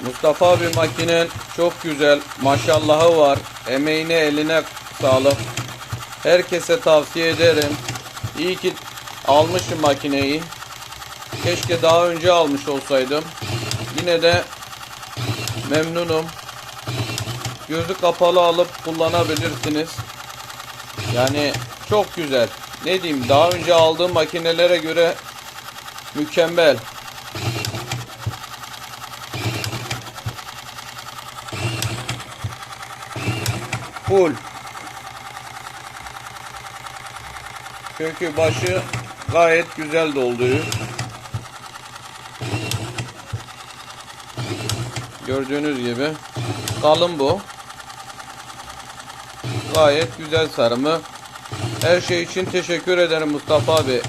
Mustafa abi makinen çok güzel. Maşallahı var. Emeğine eline sağlık. Herkese tavsiye ederim. İyi ki almışım makineyi. Keşke daha önce almış olsaydım. Yine de memnunum. Gözü kapalı alıp kullanabilirsiniz. Yani çok güzel. Ne diyeyim daha önce aldığım makinelere göre mükemmel. Full. Çünkü başı gayet güzel dolduyu. Gördüğünüz gibi kalın bu. Gayet güzel sarımı. Her şey için teşekkür ederim Mustafa abi.